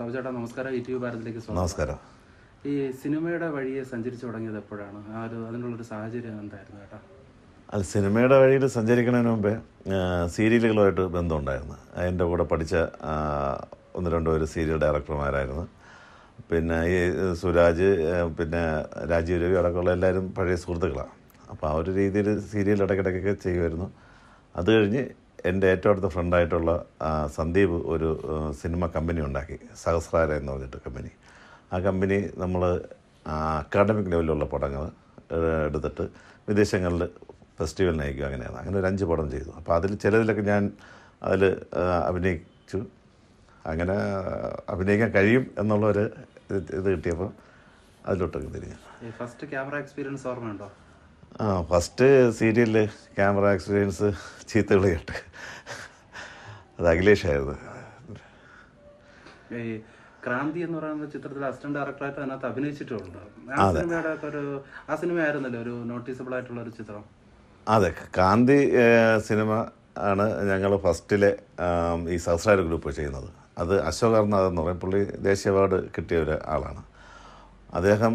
സാബു ചേട്ടാ നമസ്കാരം. YouTube V ഭാരതിലേക്ക് സ്വാഗതം. നമസ്കാരം. ഈ സിനിമയുടെ വഴിയെ സഞ്ചരിച്ചു തുടങ്ങിയത് എപ്പോഴാണ്? ആ ഒരു അതിനുള്ളൊരു സാഹചര്യം എന്തായിരുന്നു ചേട്ടാ? അല്ല സിനിമയുടെ വഴിയിൽ സഞ്ചരിക്കുന്നതിന് മുമ്പേ സീരിയലുകളുമായിട്ട് ബന്ധമുണ്ടായിരുന്നു. അതിന്റെ കൂടെ പഠിച്ച ഒന്ന് രണ്ടോ ഒരു സീരിയൽ ഡയറക്ടർമാരായിരുന്നു. പിന്നെ ഈ സുരാജ് പിന്നെ രാജീവ് രവി അടക്കമുള്ള എല്ലാവരും പഴയ സുഹൃത്തുക്കളാണ്. അപ്പോൾ ആ ഒരു രീതിയിൽ സീരിയൽ ഇടയ്ക്കിടയ്ക്കൊക്കെ ചെയ്യുമായിരുന്നു. അത് കഴിഞ്ഞ് എന്റെ ഏറ്റവും അടുത്ത ഫ്രണ്ടായിട്ടുള്ള സന്ദീപ് ഒരു സിനിമ കമ്പനി ഉണ്ടാക്കി. സഹസ്രാര എന്ന് പറഞ്ഞിട്ട് കമ്പനി. ആ കമ്പനി നമ്മൾ അക്കാഡമിക് ലെവലിലുള്ള പടങ്ങൾ എടുത്തിട്ട് വിദേശങ്ങളിൽ ഫെസ്റ്റിവലിന് അയക്കും അങ്ങനെയാണ്. അങ്ങനെ ഒരു അഞ്ച് പടം ചെയ്തു. അപ്പോൾ അതിൽ ചിലതിലൊക്കെ ഞാൻ അതിൽ അഭിനയിച്ചു. അങ്ങനെ അഭിനയിക്കാൻ കഴിയും എന്നുള്ളൊരു ഇത് ഇത് കിട്ടിയപ്പോൾ അതിലോട്ടൊക്കെ തിരിഞ്ഞു. ഫസ്റ്റ് ക്യാമറ എക്സ്പീരിയൻസ് ഓർമ്മയുണ്ടോ? ആ ഫസ്റ്റ് സീരിയലിൽ ക്യാമറ എക്സ്പീരിയൻസ് ചീത്ത കേട്ട് അത് അഖിലേഷായിരുന്നു. ഈ ക്രാന്തി എന്ന് പറയുന്ന ചിത്രത്തിൽ അസിസ്റ്റന്റ് ഡയറക്ടറായിട്ട് അതിനകത്ത് അഭിനയിച്ചിട്ടുണ്ട്? ആ സിനിമയുടെ ഒക്കെ ഒരു ആ സിനിമ ആയിരുന്നല്ലോ ഒരു നോട്ടീസബിൾ ആയിട്ടുള്ള ഒരു ചിത്രം. അതെ കാന്തി ഏഹ്, സിനിമ ആണ് ഞങ്ങൾ ഫസ്റ്റിലെ ആം, ഈ സഹസ്രാര ഗ്രൂപ്പ് ചെയ്യുന്നത്. അത് അശോക് എന്ന് പറയും. പുള്ളി ദേശീയ അവാർഡ് കിട്ടിയ ഒരു ആളാണ്. അദ്ദേഹം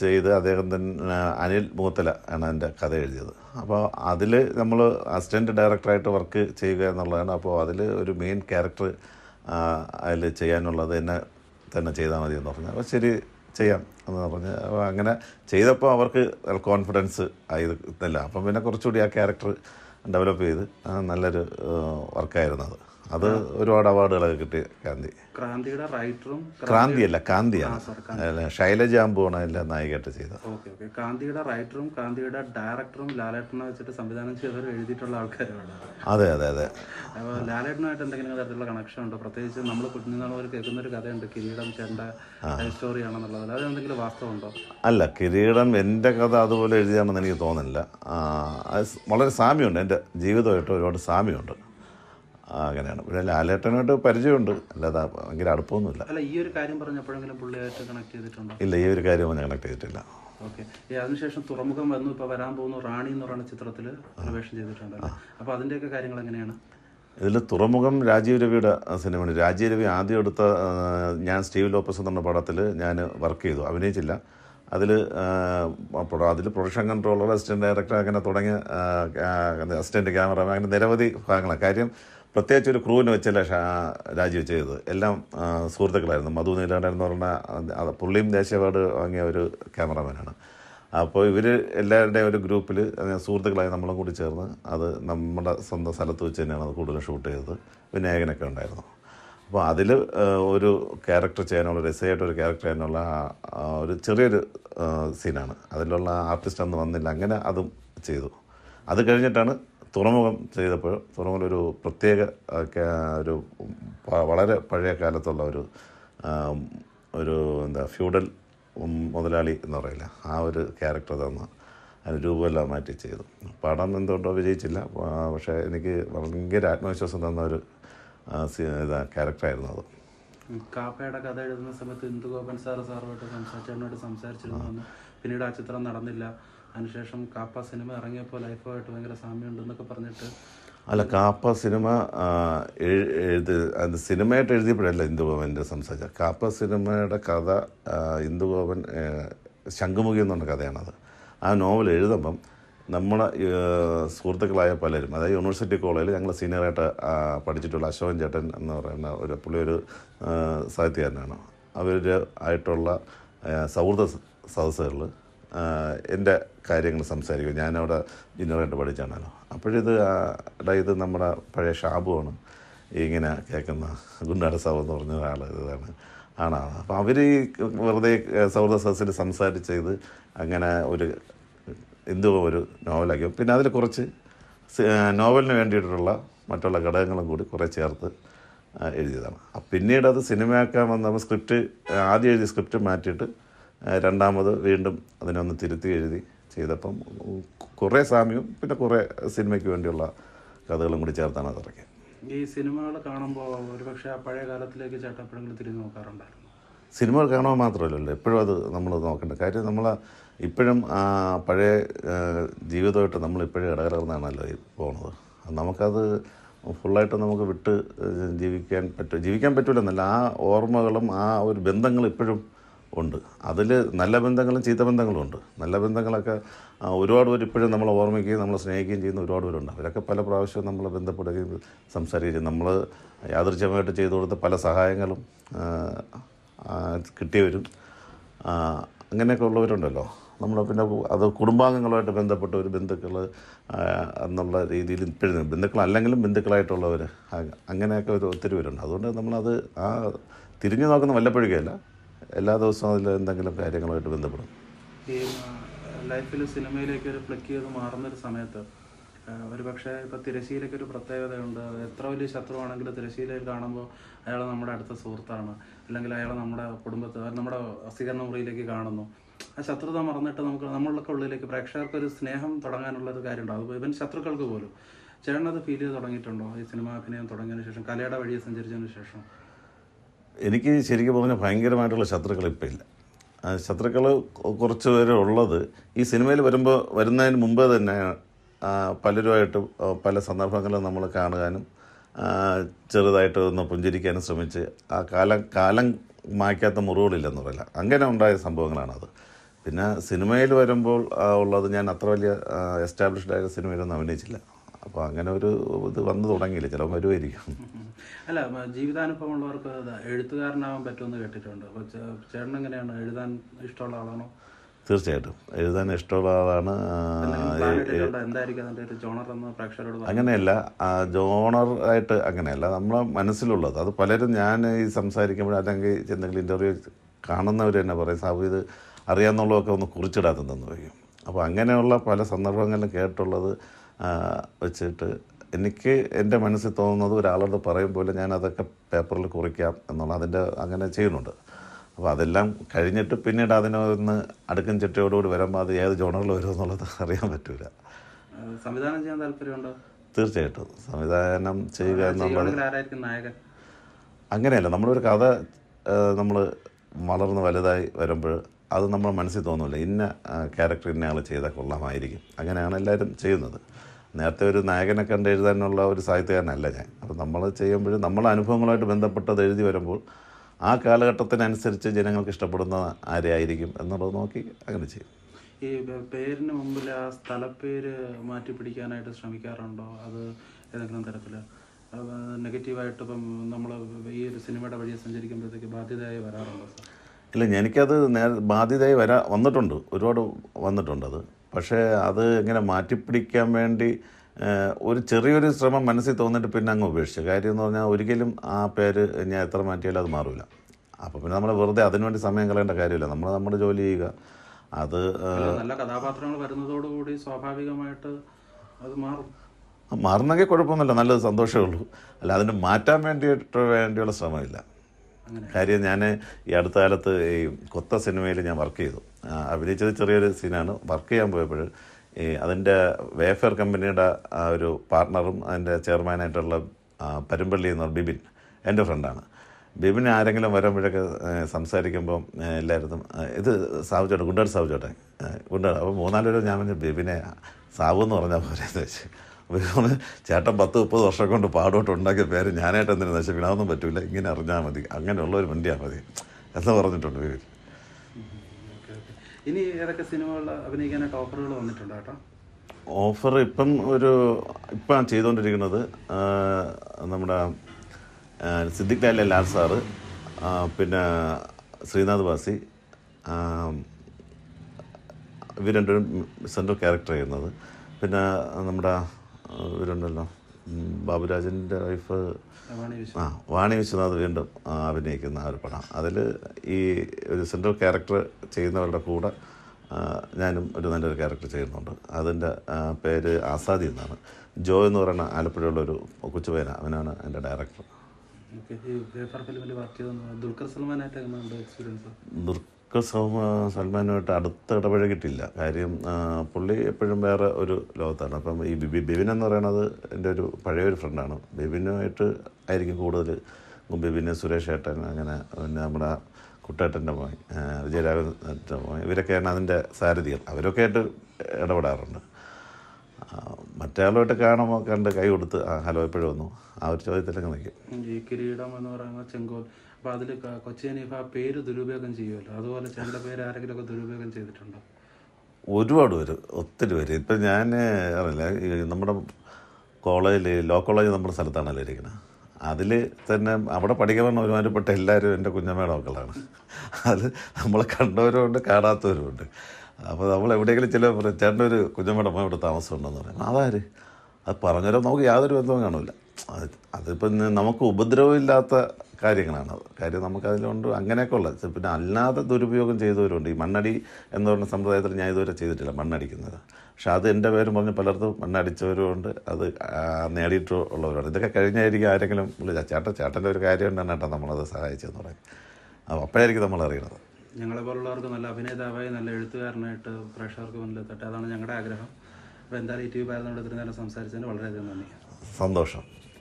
ചെയ്ത് അദ്ദേഹം തന്നെ അനിൽ മൂത്തല ആണ് എന്റെ കഥ എഴുതിയത്. അപ്പോൾ അതിൽ നമ്മൾ അസിസ്റ്റന്റ് ഡയറക്ടറായിട്ട് വർക്ക് ചെയ്യുക എന്നുള്ളതാണ്. അപ്പോൾ അതിൽ ഒരു മെയിൻ ക്യാരക്ടർ അതിൽ ചെയ്യാനുള്ളത് എന്നെ തന്നെ ചെയ്താൽ മതി എന്ന് പറഞ്ഞു. അപ്പോൾ ശരി ചെയ്യാം എന്ന് പറഞ്ഞ്. അപ്പോൾ അങ്ങനെ ചെയ്തപ്പോൾ അവർക്ക് കോൺഫിഡൻസ് ആയി ഇതല്ല. അപ്പം പിന്നെ കുറച്ചുകൂടി ആ ക്യാരക്ടർ ഡെവലപ്പ് ചെയ്ത് നല്ലൊരു വർക്കായിരുന്നു അത്. അത് ഒരുപാട് അവാർഡുകളൊക്കെ കിട്ടി കാന്തി ക്രാന്തിയുടെ റൈറ്ററും കാന്തിയാണ് അല്ല, ശൈലജ അമ്പുവാണ് എല്ലാം നായികയായിട്ട് ചെയ്തത്. Okay okay. കാന്തിയുടെ റൈറ്ററും കാന്തിയുടെ ഡയറക്ടറും ലാലേട്ടനെ വെച്ചിട്ട് സംവിധാനം ചെയ്തവർ എഴുതിയിട്ടുള്ള ആൾക്കാരാണ്. അതെ അതെ അതെ. ലാലേട്ടനായിട്ട് എന്തെങ്കിലും തരത്തിലുള്ള കണക്ഷൻ ഉണ്ടോ? പ്രത്യേകിച്ച് നമ്മൾ കുഞ്ഞുനാൾ മുതൽ കേൾക്കുന്ന ഒരു കഥയുണ്ട് കിരീടം ചേട്ടന്റെ ലൈഫ് സ്റ്റോറി ആണെന്നുള്ളത് അത് എന്തെങ്കിലും വാസ്തവമുണ്ടോ? അല്ല കിരീടം എന്റെ കഥ അതുപോലെ എഴുതിയാണെന്ന് എനിക്ക് തോന്നുന്നില്ല. വളരെ സാമ്യമുണ്ട്. എന്റെ ജീവിതമായിട്ട് ഒരുപാട് സാമ്യമുണ്ട്. അങ്ങനെയാണ്. പിന്നെ ലാലേട്ടനായിട്ട് പരിചയമുണ്ട്. അല്ലാതെ ഭയങ്കര അടുപ്പമൊന്നുമില്ല. അല്ല ഈ ഒരു കാര്യം പറഞ്ഞപ്പോഴെങ്കിലും പുള്ളിയായിട്ട് കണക്ട് ചെയ്തിട്ടുണ്ടോ? ഇല്ല ഈ ഒരു കാര്യം ഞാൻ കണക്ട് ചെയ്തിട്ടില്ല. ഓക്കെ അതിനുശേഷം തുറമുഖം വന്നു. ഇപ്പോൾ വരാൻ പോകുന്നു റാണി എന്ന് പറയുന്ന ചിത്രത്തിൽ പ്രവേശനം ചെയ്തിട്ടുണ്ടല്ലോ. അപ്പോൾ അതിന്റെയൊക്കെ കാര്യങ്ങൾ എങ്ങനെയാണ്? ഇതിൽ തുറമുഖം രാജീവ് രവിയുടെ സിനിമയാണ് രാജീവ് രവി ആദ്യം എടുത്ത ഞാൻ സ്റ്റീവ് ലോപ്പസ് എന്ന പടത്തിൽ ഞാൻ വർക്ക് ചെയ്തു. അഭിനയിച്ചില്ല. അതിൽ അതിൽ പ്രൊഡക്ഷൻ കൺട്രോളർ അസിസ്റ്റന്റ് ഡയറക്ടർ അങ്ങനെ തുടങ്ങിയ അസിസ്റ്റന്റ് ക്യാമറ അങ്ങനെ നിരവധി ഭാഗങ്ങളാണ്. കാര്യം പ്രത്യേകിച്ച് ഒരു ക്രൂവിനെ വെച്ചല്ല ഷാ- രാജീവ് ചെയ്തത് എല്ലാം സുഹൃത്തുക്കളായിരുന്നു. മധു നീലാണ്ടായിരുന്നു പറഞ്ഞ പുള്ളിയും ദേശീയ വാങ്ങിയ ഒരു ക്യാമറമാനാണ്. അപ്പോൾ ഇവർ എല്ലാവരുടെയും ഒരു ഗ്രൂപ്പിൽ സുഹൃത്തുക്കളായി നമ്മളും കൂടി ചേർന്ന് അത് നമ്മുടെ സ്വന്തം സ്ഥലത്ത് വെച്ച് തന്നെയാണ് അത് കൂടുതലും ഷൂട്ട് ചെയ്തത്. വിനായകനൊക്കെ ഉണ്ടായിരുന്നു. അപ്പോൾ അതിൽ ഒരു ക്യാരക്ടർ ചെയ്യാനുള്ള രസമായിട്ട് ഒരു ക്യാരക്ടർ ചെയ്യാനുള്ള ഒരു ചെറിയൊരു സീനാണ്. അതിലുള്ള ആർട്ടിസ്റ്റ് അന്ന് വന്നില്ല. അങ്ങനെ അതും ചെയ്തു. അത് കഴിഞ്ഞിട്ടാണ് തുറമുഖം ചെയ്തപ്പോൾ തുറമുഖം ഒരു പ്രത്യേക ഒരു വളരെ പഴയ കാലത്തുള്ള ഒരു ഒരു എന്താ ഫ്യൂഡൽ മുതലാളി എന്ന് പറയില്ല. ആ ഒരു ക്യാരക്ടർ തന്ന് അതിന് രൂപമെല്ലാം മാറ്റി ചെയ്തു. പടം എന്തുകൊണ്ടോ വിജയിച്ചില്ല. പക്ഷേ എനിക്ക് ഭയങ്കര ആത്മവിശ്വാസം തന്ന ഒരു ഇതാ ക്യാരക്ടറായിരുന്നു അത്. കാപ്പയുടെ കഥ എഴുതുന്ന സമയത്ത് ഇന്ദുഗോപൻ സാറ് സാറുമായിട്ട് സംസാരിച്ചതിനോട് സംസാരിച്ചിരുന്നു പിന്നീട് ആ ചിത്രം നടന്നില്ല. അതിനുശേഷം കാപ്പ സിനിമ ഇറങ്ങിയപ്പോൾ ലൈഫുമായിട്ട് ഭയങ്കര സാമ്യമുണ്ടെന്നൊക്കെ പറഞ്ഞിട്ട് അല്ല കാപ്പ സിനിമ എഴുതി അത് സിനിമയായിട്ട് എഴുതിയപ്പോഴല്ല ഇന്ദുഭവന്റെ സംസാരിച്ചത്. കാപ്പ സിനിമയുടെ കഥ ഇന്ദുഭവൻ ശംഖുമുഖി എന്നുള്ള കഥയാണത്. ആ നോവൽ എഴുതുമ്പം നമ്മുടെ സുഹൃത്തുക്കളായ പലരും അതായത് യൂണിവേഴ്സിറ്റി കോളേജിൽ ഞങ്ങൾ സീനിയറായിട്ട് പഠിച്ചിട്ടുള്ള അശോകൻ ചേട്ടൻ എന്ന് പറയുന്ന ഒരു പുള്ളി ഒരു സാഹിത്യകാരനാണ്. അവർ ആയിട്ടുള്ള സൗഹൃദ സദസ്സുകളിൽ എന്റെ കാര്യങ്ങൾ സംസാരിക്കും ഞാനവിടെ ജൂനിയറായിട്ട് പഠിച്ചാണല്ലോ. അപ്പോഴിത് എടാ ഇത് നമ്മുടെ പഴയ ഷാബുവാണ്. ഇങ്ങനെ കേൾക്കുന്ന ഗുണ്ടാട സാബ് എന്ന് പറഞ്ഞ ഒരാൾ ഇതാണ്. ആണാണ്. അപ്പോൾ അവർ ഈ വെറുതെ സൗഹൃദ സദസ്സിൽ സംസാരിച്ചത് അങ്ങനെ ഒരു എന്തോ ഒരു നോവലാക്കി. പിന്നെ അതിൽ കുറച്ച് നോവലിന് വേണ്ടിയിട്ടുള്ള മറ്റുള്ള ഘടകങ്ങളും കൂടി കുറേ ചേർത്ത് എഴുതിയതാണ്. പിന്നീട് അത് സിനിമയാക്കാൻ വന്നപ്പോൾ സ്ക്രിപ്റ്റ് ആദ്യം എഴുതിയ സ്ക്രിപ്റ്റ് മാറ്റിയിട്ട് രണ്ടാമത് വീണ്ടും അതിനൊന്ന് തിരുത്തി എഴുതി ചെയ്തപ്പം കുറേ സാമ്യവും പിന്നെ കുറേ സിനിമയ്ക്ക് വേണ്ടിയുള്ള കഥകളും കൂടി ചേർത്താണ് അത് ഇറക്കിയത്. ഈ സിനിമകൾ കാണുമ്പോൾ ഒരുപക്ഷെ ആ പഴയ കാലത്തിലേക്ക് ചേട്ടപ്പഴങ്ങൾ തിരിഞ്ഞു നോക്കാറുണ്ടായിരുന്നു? സിനിമകൾ കാണുക മാത്രമല്ലല്ലോ എപ്പോഴും അത് നമ്മൾ നോക്കേണ്ട കാര്യം നമ്മൾ ഇപ്പോഴും ആ പഴയ ജീവിതമായിട്ട് നമ്മൾ ഇപ്പോഴും ഇടകലർന്നാണല്ലോ പോകുന്നത് നമുക്കത് ഫുള്ളായിട്ട് നമുക്ക് വിട്ട് ജീവിക്കാൻ പറ്റും ജീവിക്കാൻ പറ്റില്ലെന്നല്ല ആ ഓർമ്മകളും ആ ഒരു ബന്ധങ്ങളും ഇപ്പോഴും ഉണ്ട്. അതിൽ നല്ല ബന്ധങ്ങളും ചീത്ത ബന്ധങ്ങളും ഉണ്ട്. നല്ല ബന്ധങ്ങളൊക്കെ ഒരുപാട് പേര് ഇപ്പോഴും നമ്മളെ ഓർമ്മിക്കുകയും നമ്മളെ സ്നേഹിക്കുകയും ചെയ്യുന്ന ഒരുപാട് പേരുണ്ട്. അവരൊക്കെ പല പ്രാവശ്യവും നമ്മളെ ബന്ധപ്പെടുകയും സംസാരിക്കുകയും നമ്മൾ യാദൃച്ഛമായിട്ട് ചെയ്തു കൊടുത്ത പല സഹായങ്ങളും കിട്ടിയവരും അങ്ങനെയൊക്കെ ഉള്ളവരുണ്ടല്ലോ. നമ്മൾ പിന്നെ അത് കുടുംബാംഗങ്ങളുമായിട്ട് ബന്ധപ്പെട്ട ഒരു ബന്ധുക്കൾ എന്നുള്ള രീതിയിൽ ഇപ്പോഴും ബന്ധുക്കളല്ലെങ്കിലും ബന്ധുക്കളായിട്ടുള്ളവർ അങ്ങനെയൊക്കെ ഒരു ഒത്തിരി പേരുണ്ട്. അതുകൊണ്ട് നമ്മളത് ആ തിരിഞ്ഞു നോക്കുന്ന വല്ലപ്പോഴേക്കല്ല എല്ലാ ദിവസവും അതിൽ എന്തെങ്കിലും കാര്യങ്ങളുമായിട്ട് ബന്ധപ്പെടും. ഈ ലൈഫിൽ സിനിമയിലേക്ക് ഒരു ഫ്ലിക്ക് ചെയ്ത് മാറുന്നൊരു സമയത്ത് ഒരു പക്ഷേ ഇപ്പം തിരശ്ശീലയ്ക്ക് ഒരു പ്രത്യേകതയുണ്ട്. എത്ര വലിയ ശത്രുവാണെങ്കിലും തിരശ്ശീലയിൽ കാണുമ്പോൾ അയാൾ നമ്മുടെ അടുത്ത സുഹൃത്താണ്. അല്ലെങ്കിൽ അയാൾ നമ്മുടെ കുടുംബത്തെ നമ്മുടെ സ്വീകരണ മുറിയിലേക്ക് കാണുന്നു. ആ ശത്രുത മറന്നിട്ട് നമുക്ക് നമ്മളൊക്കെ ഉള്ളിലേക്ക് പ്രേക്ഷകർക്ക് ഒരു സ്നേഹം തുടങ്ങാനുള്ള ഒരു കാര്യമുണ്ട്. അത് ഇവൻ ശത്രുക്കൾക്ക് പോലും. ചേട്ടനത് ഫീൽ ചെയ്ത് തുടങ്ങിയിട്ടുണ്ടോ? ഈ സിനിമ അഭിനയം തുടങ്ങിയതിന് ശേഷം കലയുടെ വഴിയെ സഞ്ചരിച്ചതിന് ശേഷം? എനിക്ക് ശരിക്കും പറഞ്ഞാൽ ഭയങ്കരമായിട്ടുള്ള ശത്രുക്കൾ ഇപ്പം ഇല്ല. ശത്രുക്കൾ കുറച്ച് പേരെ ഉള്ളത് ഈ സിനിമയിൽ വരുമ്പോൾ വരുന്നതിന് മുമ്പേ തന്നെ പലരുമായിട്ട് പല സന്ദർഭങ്ങളും നമ്മൾ കാണുവാനും ചെറുതായിട്ട് ഒന്ന് പുഞ്ചിരിക്കാനും ശ്രമിച്ച് ആ കാലം കാലം മായ്ക്കാത്ത മുറിവുകളില്ലെന്ന് പറയില്ല. അങ്ങനെ ഉണ്ടായ സംഭവങ്ങളാണത്. പിന്നെ സിനിമയിൽ വരുമ്പോൾ ഉള്ളത് ഞാൻ അത്ര വലിയ എസ്റ്റാബ്ലിഷ്ഡ് ആയ സിനിമയിലൊന്നും അഭിനയിച്ചില്ല. അപ്പോൾ അങ്ങനെ ഒരു ഇത് വന്നു തുടങ്ങിയില്ല. ചില വരുമായിരിക്കും അല്ല ജീവിതാനുഭവമുള്ളവർക്ക് എഴുത്തുകാരനാവാൻ പറ്റുമെന്ന് കേട്ടിട്ടുണ്ട്. അപ്പോൾ ചേട്ടൻ എങ്ങനെയാണ്? എഴുതാൻ ഇഷ്ടമുള്ള ആളാണോ? തീർച്ചയായിട്ടും. എഴുതാൻ ഇഷ്ടമുള്ള ആളാണ് അങ്ങനെയല്ല ജോണർ ആയിട്ട് അങ്ങനെയല്ല. നമ്മളെ മനസ്സിലുള്ളത്. അത് പലരും ഞാൻ ഈ സംസാരിക്കുമ്പോൾ അല്ലെങ്കിൽ എന്തെങ്കിലും ഇന്റർവ്യൂ കാണുന്നവർ തന്നെ പറയും സാബു ഇത് അറിയാമെന്നുള്ളതൊക്കെ ഒന്ന് കുറിച്ചിടാത്തതെന്ന് പറയും അപ്പോൾ അങ്ങനെയുള്ള പല സന്ദർഭങ്ങളിലും കേട്ടുള്ളത് വെച്ചിട്ട് എനിക്ക് എന്റെ മനസ്സിൽ തോന്നുന്നത് ഒരാളോട് പറയുമ്പോൾ ഞാൻ അതൊക്കെ പേപ്പറിൽ കുറിക്കാം എന്നുള്ള അതിന്റെ അങ്ങനെ ചെയ്യുന്നുണ്ട്. അപ്പോൾ അതെല്ലാം കഴിഞ്ഞിട്ട് പിന്നീട് അതിനൊന്ന് അടുക്കും ചിട്ടയോടുകൂടി വരുമ്പോൾ അത് ഏത് ജോണറിൽ വരും എന്നുള്ളത് അറിയാൻ പറ്റില്ല സംവിധാനം ചെയ്യാൻ താല്പര്യമുണ്ടോ? തീർച്ചയായിട്ടും. സംവിധാനം ചെയ്യുക എന്നുള്ളത് അങ്ങനെയല്ല നമ്മളൊരു കഥ നമ്മൾ വളർന്ന് വലുതായി വരുമ്പോൾ അത് നമ്മൾ മനസ്സിൽ തോന്നില്ല ഇന്ന ക്യാരക്ടർ ഇന്നയാൾ ചെയ്താൽ കൊള്ളാമായിരിക്കും. അങ്ങനെയാണ് എല്ലാവരും ചെയ്യുന്നത്. നേരത്തെ ഒരു നായകനെ കണ്ട് എഴുതാനുള്ള ഒരു സാഹിത്യകാരനല്ല ഞാൻ. അപ്പോൾ നമ്മൾ ചെയ്യുമ്പോൾ നമ്മളെ അനുഭവങ്ങളുമായിട്ട് ബന്ധപ്പെട്ടത് എഴുതി വരുമ്പോൾ ആ കാലഘട്ടത്തിനനുസരിച്ച് ജനങ്ങൾക്ക് ഇഷ്ടപ്പെടുന്ന ആരെയായിരിക്കും എന്നുള്ളത് നോക്കി അങ്ങനെ ചെയ്യും. ഈ പേരിന് മുമ്പിൽ ആ സ്ഥലപ്പേര് മാറ്റി പിടിക്കാനായിട്ട് ശ്രമിക്കാറുണ്ടോ? അത് ഏതെങ്കിലും തരത്തിൽ നെഗറ്റീവായിട്ട് ഇപ്പം നമ്മൾ ഈ ഒരു സിനിമയുടെ വഴിയെ സഞ്ചരിക്കുമ്പോഴത്തേക്ക് ബാധ്യതയായി വരാറുണ്ടോ ഇല്ല എനിക്കത് നേ ബാധ്യതയായി വരാ വന്നിട്ടുണ്ട്. ഒരുപാട് വന്നിട്ടുണ്ട് അത്. പക്ഷേ അത് ഇങ്ങനെ മാറ്റിപ്പിടിക്കാൻ വേണ്ടി ഒരു ചെറിയൊരു ശ്രമം മനസ്സിൽ തോന്നിയിട്ട് പിന്നെ അങ്ങ് ഉപേക്ഷിച്ചു. കാര്യം എന്ന് പറഞ്ഞാൽ ഒരിക്കലും ആ പേര് ഞാൻ എത്ര മാറ്റിയാലും അത് മാറില്ല അപ്പോൾ പിന്നെ നമ്മൾ വെറുതെ അതിനുവേണ്ടി സമയം കളയേണ്ട കാര്യമില്ല. നമ്മൾ നമ്മുടെ ജോലി ചെയ്യുക. അത് നല്ല കഥാപാത്രങ്ങൾ വരുന്നതോടുകൂടി സ്വാഭാവികമായിട്ട് അത് മാറും. മാറുന്നെങ്കിൽ കുഴപ്പമൊന്നുമില്ല. നല്ലത് സന്തോഷമേ ഉള്ളൂ. അല്ല അതിന് മാറ്റാൻ വേണ്ടിയിട്ട് വേണ്ടിയുള്ള ശ്രമമില്ല. കാര്യം ഞാൻ ഈ അടുത്ത കാലത്ത് ഈ കൊത്ത സിനിമയിൽ ഞാൻ വർക്ക് ചെയ്തു. അഭിനയിച്ചത് ചെറിയൊരു സീനാണ്. വർക്ക് ചെയ്യാൻ പോയപ്പോൾ ഈ അതിന്റെ വേഫെയർ കമ്പനിയുടെ ആ ഒരു പാർട്ണറും അതിന്റെ ചെയർമാനായിട്ടുള്ള പരുമ്പള്ളി എന്ന് പറഞ്ഞ ബിബിൻ എന്റെ ഫ്രണ്ടാണ്. ബിബിൻ ആരെങ്കിലും വരുമ്പോഴൊക്കെ സംസാരിക്കുമ്പം എല്ലായിടത്തും ഇത് സാവിച്ചോട്ടെ ഗുണ്ടാട് സാവിച്ചോട്ടെ ഗുണ്ടാട്. അപ്പോൾ മൂന്നാൽ പേര് ഞാൻ പറഞ്ഞു ബിബിനെ സാവു എന്ന് പറഞ്ഞാൽ പോരെ എന്ന് വെച്ച്. അപ്പോൾ ചേട്ടൻ പത്ത് മുപ്പത് വർഷം കൊണ്ട് പാടോട്ട് ഉണ്ടാക്കിയ പേര് ഞാനായിട്ട് എന്തിനു? നശിപ്പിക്കണം അതൊന്നും പറ്റില്ല ഇങ്ങനെ അറിഞ്ഞാൽ മതി. അങ്ങനെയുള്ള ഒരു വണ്ടിയാൽ മതി. എന്ന് പറഞ്ഞിട്ടുണ്ട് ഓക്കെ ഇനി ഏതൊക്കെ സിനിമകളിൽ അഭിനയിക്കാനായിട്ട് ഓഫറുകൾ വന്നിട്ടുണ്ട് കേട്ടോ ഓഫർ ഇപ്പം ഒരു ഇപ്പം ചെയ്തുകൊണ്ടിരിക്കുന്നത് നമ്മുടെ സിദ്ദിഖ് ലാലിലെ ലാൽ സാറ് പിന്നെ ശ്രീനാഥ് ബാസി ആ, ഇവർ രണ്ടുപേരും സെൻട്രൽ ക്യാരക്ടർ ചെയ്യുന്നത്. പിന്നെ നമ്മുടെ ഇവരുണ്ടല്ലോ ബാബുരാജന്റെ വൈഫ് ആ വാണി വിശ്വനാഥ് വീണ്ടും അഭിനയിക്കുന്ന ഒരു പടം. അതിൽ ഈ ഒരു സെൻട്രൽ ക്യാരക്ടർ ചെയ്യുന്നവരുടെ കൂടെ ഞാനും ഒരു നല്ലൊരു ക്യാരക്ടർ ചെയ്യുന്നുണ്ട്. അതിന്റെ പേര് ആസാദി എന്നാണ്. ജോ എന്ന് പറയുന്ന ആലപ്പുഴയുള്ള ഒരു കൊച്ചുപേന അവനാണ് എന്റെ ഡയറക്ടർ ദുൽഖർ ദുർഗ സൽമാനുമായിട്ട് അടുത്ത ഇടപഴകിയിട്ടില്ല കാര്യം പുള്ളി എപ്പോഴും വേറെ ഒരു ലോകത്താണ്. അപ്പം ഈ ബിബി ബിബിൻ എന്ന് പറയുന്നത് എന്റെ ഒരു പഴയ ഒരു ഫ്രണ്ടാണ് ബിബിനുമായിട്ട് ആയിരിക്കും കൂടുതൽ ബിബിന് സുരേഷ് ഏട്ടൻ അങ്ങനെ പിന്നെ നമ്മുടെ കുട്ടേട്ടന്റെ മോൻ വിജയരാഘവൻ വിജയരാഘവന്റെ മോൻ ഇവരൊക്കെയാണ് അതിന്റെ സാരഥികൾ. അവരൊക്കെ ആയിട്ട് ഇടപെടാറുണ്ട്. ആ, മറ്റേ ആളുമായിട്ട് കാണുമ്പോൾ കണ്ട് കൈ കൊടുത്ത് ആ ഹലോ എപ്പോഴും വന്നു. ആ ഒരു ചോദ്യത്തിലൊക്കെ നിൽക്കും. ഈ കിരീടം എന്ന് പറയുന്ന ചെങ്കോൽ. അപ്പോൾ അതിൽ കൊച്ചി ആ പേര് ദുരുപയോഗം ചെയ്യുമല്ലോ? അതുപോലെ ചേട്ടന്റെ പേര് ആരെങ്കിലും ഒക്കെ ദുരുപയോഗം ചെയ്തിട്ടുണ്ടോ? ഒരുപാട് പേര് ഒത്തിരി പേര്. ഇപ്പം ഞാൻ അറിയില്ല ഈ നമ്മുടെ കോളേജിൽ ലോ കോളേജ് നമ്മുടെ സ്ഥലത്താണല്ലോ ഇരിക്കുന്നത് അതിൽ തന്നെ അവിടെ പഠിക്കാൻ വന്ന ഒരുമാതിരിപ്പെട്ട എല്ലാവരും എന്റെ കുഞ്ഞമ്മയുടെ മക്കളാണ്. അത് നമ്മളെ കണ്ടവരുമുണ്ട് കാണാത്തവരുമുണ്ട്. അപ്പോൾ നമ്മൾ എവിടെയെങ്കിലും ചില ചേട്ടന്റെ ഒരു കുഞ്ഞമ്മയുടെ അമ്മ ഇവിടെ താമസമുണ്ടെന്ന് പറയും. അതാര്? അത് പറഞ്ഞാലും നമുക്ക് യാതൊരു ബന്ധവും കാണില്ല അത് അതിപ്പം നമുക്ക് ഉപദ്രവമില്ലാത്ത കാര്യങ്ങളാണ് അത്. കാര്യം നമുക്കതിലുണ്ട് അങ്ങനെയൊക്കെ ഉള്ളത്. പിന്നെ അല്ലാതെ ദുരുപയോഗം ചെയ്തവരുണ്ട്. ഈ മണ്ണടി എന്ന് പറഞ്ഞ സമ്പ്രദായത്തിൽ ഞാൻ ഇതുവരെ ചെയ്തിട്ടില്ല മണ്ണടിക്കുന്നത്. പക്ഷെ അത് എന്റെ പേരും പറഞ്ഞ് പലർക്കും മണ്ണടിച്ചവരുമുണ്ട് അത് നേടിയിട്ടുള്ളവരുണ്ട്. ഇതൊക്കെ കഴിഞ്ഞായിരിക്കും ആരെങ്കിലും വിളിച്ചാൽ ചേട്ടൻ ചേട്ടന്റെ ഒരു കാര്യം ഉണ്ടെന്ന് കേട്ടോ നമ്മളത് സഹായിച്ചതെന്ന് പറയും. അപ്പോഴായിരിക്കും നമ്മൾ അറിയണത് ഞങ്ങളെ പോലുള്ളവർക്ക് നല്ല അഭിനേതാവായി നല്ല എഴുത്തുകാരനായിട്ട് പ്രേക്ഷകർക്ക് മുന്നിൽ എത്തട്ടെ അതാണ് ഞങ്ങളുടെ ആഗ്രഹം. അപ്പോൾ എന്തായാലും ഈ ടി വി ഭാരതം ഇത്രയും നേരം സംസാരിച്ചതിന് വളരെയധികം നന്ദി. സന്തോഷം.